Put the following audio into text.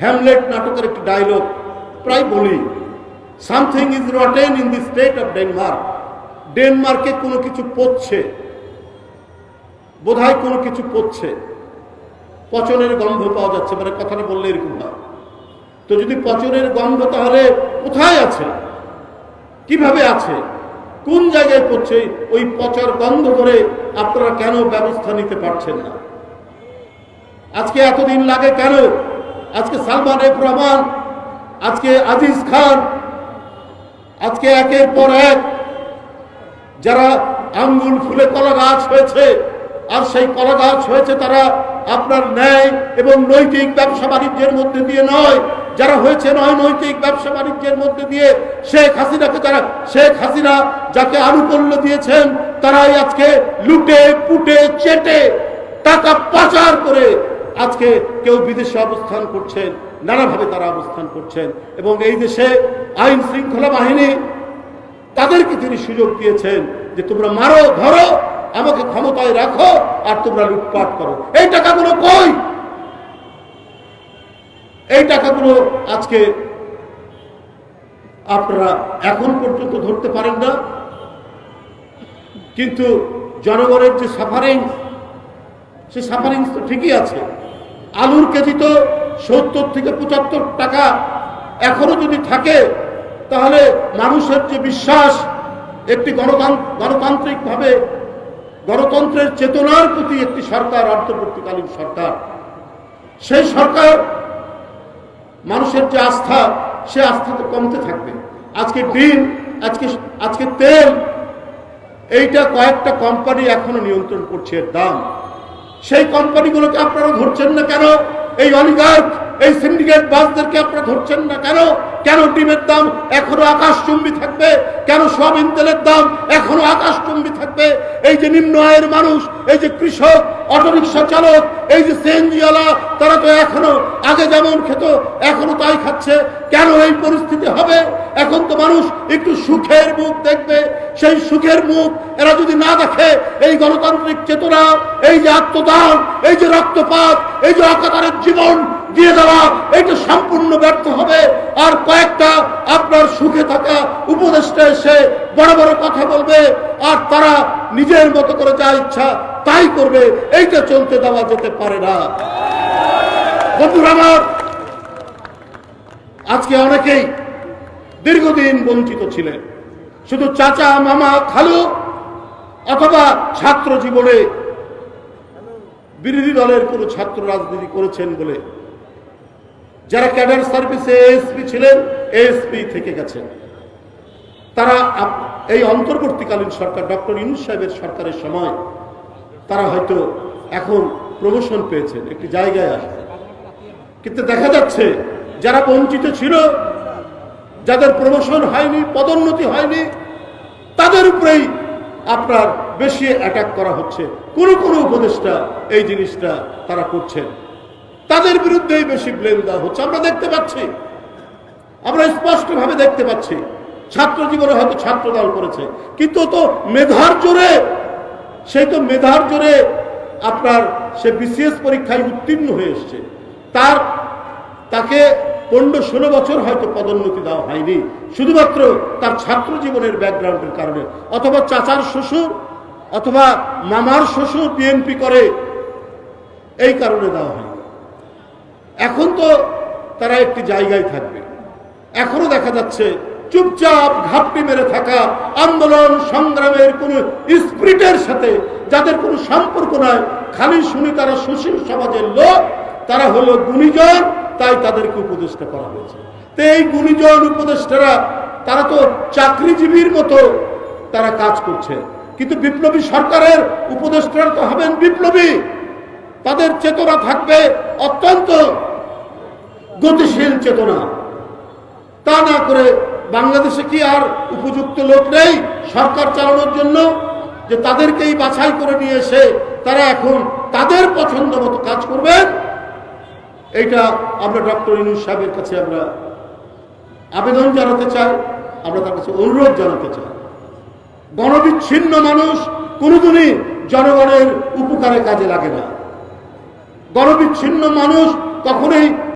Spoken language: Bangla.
হ্যামলেট নাটকের একটি ডায়লগ প্রায় বলি something is rotten in the state of Denmark ডেনমার্কে কোনো কিছু পচছে। বোধহয় কোনো কিছু পচছে। পচনের গন্ধ পাওয়া যাচ্ছে মানে কথাটা বললে এরকম হয়। তো যদি পচনের গন্ধ তাহলে কোথায় আছে? কীভাবে আছে? কোন জায়গায় পড়ছে ওই পচার গন্ধ ধরে আপনারা কেন ব্যবস্থা নিতে পারছেন না? আজকে এতদিন লাগে কেন আজকে সালমান এফ রহমান আজকে আজিজ খান, আজকে একের পর এক যারা আঙ্গুল ফুলে কলা গাছ হয়েছে, আর সেই কলা গাছ হয়েছে তারা আপনার ন্যায় এবং নৈতিক ব্যবসা বাণিজ্যের মধ্যে দিয়ে নয়, যারা হয়েছে নয় নৈতিক ব্যবসা বাণিজ্যের মধ্যে দিয়ে শেখ হাসিনাকে যারা শেখ হাসিনা যাকে আনুকূল্য দিয়েছেন, তারাই আজকে লুটে, পুটে, চেটে টাকা পাচার করে আজকে কেউ বিদেশে অবস্থান করছেন, নানাভাবে তারা অবস্থান করছেন, এবং এই দেশে আইন শৃঙ্খলা বাহিনী তাদেরকে তিনি সুযোগ দিয়েছেন যে তোমরা মারো, ধরো, আমাকে ক্ষমতায় রাখো আর তোমরা লুটপাট করো। এই টাকাগুলো কই? এই টাকাগুলো আজকে আপনারা এখন পর্যন্ত ধরতে পারেন না। কিন্তু জনগণের যে সাফারিং সে সাফারিং তো ঠিকই আছে। আলুর কেজি তো সত্তর থেকে পঁচাত্তর টাকা। এখনও যদি থাকে, তাহলে মানুষের যে বিশ্বাস, একটি গণতান্ত্র গণতান্ত্রিকভাবে গণতন্ত্রের চেতনার প্রতি একটি সরকার অন্তর্বর্তীকালীন সরকার। সেই সরকার মানুষের যে আস্থা, সে আস্থা তো কমতে থাকবে। আজকে ডিম, আজকে আজকে তেল, এইটা কয়েকটা কোম্পানি এখনও নিয়ন্ত্রণ করছে দাম। সেই কোম্পানিগুলোকে আপনারা ধরছেন না কেন? এই অলিগার্ক এই সিন্ডিকেট বাসদেরকে আপনারা ধরছেন না কেন? কেন ডিমের দাম এখনও আকাশচুম্বী থাকবে? কেন সোয়াবিন তেলের দাম এখনও আকাশচুম্বী থাকবে? এই যে নিম্ন আয়ের মানুষ, এই যে কৃষক, অটোরিকশা চালক, এই যে সিএনজিওয়ালা, তারা তো এখনও, আগে যেমন খেত, এখনও তাই খাচ্ছে। কেন এই পরিস্থিতি হবে? এখন তো মানুষ একটু সুখের মুখ দেখবে। সেই সুখের মুখ এরা যদি না দেখে, এই গণতান্ত্রিক চেতনা, এই যে আত্মদান, এই যে রক্তপাত, এই যে অকাতারের জীবন দিয়ে দেওয়া এটা সম্পূর্ণ ব্যর্থ হবে। আর কয়েকটা আপনার সুখে থাকা উপদেষ্টা এসে বড় বড় কথা বলবে, আর তারা নিজের মতো করে যা ইচ্ছা তাই করবে, এইটা চলতে দেওয়া যেতে পারে না। বন্ধুরা আমার, আজকে অনেকেই দীর্ঘদিন বঞ্চিত ছিলেন। শুধু চাচা, মামা, খালু, অথবা ছাত্র জীবনে বিরোধী দলের কোনো ছাত্র রাজনীতি করেছেন বলে যারা ক্যাডার সার্ভিসে এএসপি ছিলেন, এএসপি থেকে গেছেন। তারা এই অন্তর্বর্তীকালীন সরকার, ডক্টর ইউনুস সাহেবের সরকারের সময় তারা হয়তো এখন প্রমোশন পেয়েছেন, একটি জায়গায় আসবে কিন্তু দেখা যাচ্ছে, যারা বঞ্চিত ছিল, যাদের প্রমোশন হয়নি, পদোন্নতি হয়নি, তাদের উপরেই আপনার বেশি অ্যাটাক করা হচ্ছে। কোন কোন উপদেষ্টা এই জিনিসটা তারা করছেন। তাদের বিরুদ্ধেই বেশি ব্লেম দেওয়া হচ্ছে। আমরা দেখতে পাচ্ছি। আমরা স্পষ্টভাবে দেখতে পাচ্ছি। ছাত্র জীবনে হয়তো ছাত্র দল করেছে। কিন্তু তো মেধার জোরে, সেই তো মেধার জোরে আপনার সে বিসিএস পরীক্ষায় উত্তীর্ণ হয়ে এসছে। তার, তাকে পনেরো ষোলো বছর হয়তো পদোন্নতি দেওয়া হয়নি। শুধুমাত্র তার ছাত্র জীবনের ব্যাকগ্রাউন্ডের কারণে। অথবা চাচার শ্বশুর, অথবা মামার শ্বশুর বিএনপি করে, এই কারণে দেওয়া হয়নি। এখন তো তারা একটি জায়গায় থাকবে। এখনও দেখা যাচ্ছে চুপচাপ ঘাপটি মেরে থাকা আন্দোলন সংগ্রামের কোন স্পিরিটের সাথে, যাদের কোনো সম্পর্ক নাই, খালি শুনি তারা সুশীল সমাজের লোক, তারা হলো গুণীজন, তাই তাদেরকে উপদেষ্টা করা হয়েছে। তো এই গুণীজন উপদেষ্টারা, তারা তো চাকরিজীবীর মতো তারা কাজ করছে। কিন্তু বিপ্লবী সরকারের উপদেষ্টারা তো হবেন বিপ্লবী। তাদের চেতনা থাকবে অত্যন্ত গতিশীল চেতনা। তা না করে বাংলাদেশে কি আর উপযুক্ত লোক নেই সরকার চালানোর জন্য? যে তাদেরকেই বাছাই করে নিয়ে এসে তারা এখন তাদের পছন্দ মতো কাজ করবেন এইটা আমরা ডক্টর ইনুস সাহেবের কাছে আমরা আবেদন জানাতে চাই, আমরা তার কাছে অনুরোধ জানাতে চাই। গণবিচ্ছিন্ন মানুষ কোনোদিনই জনগণের উপকারে কাজে লাগে না। গণবিচ্ছিন্ন মানুষ কখনোই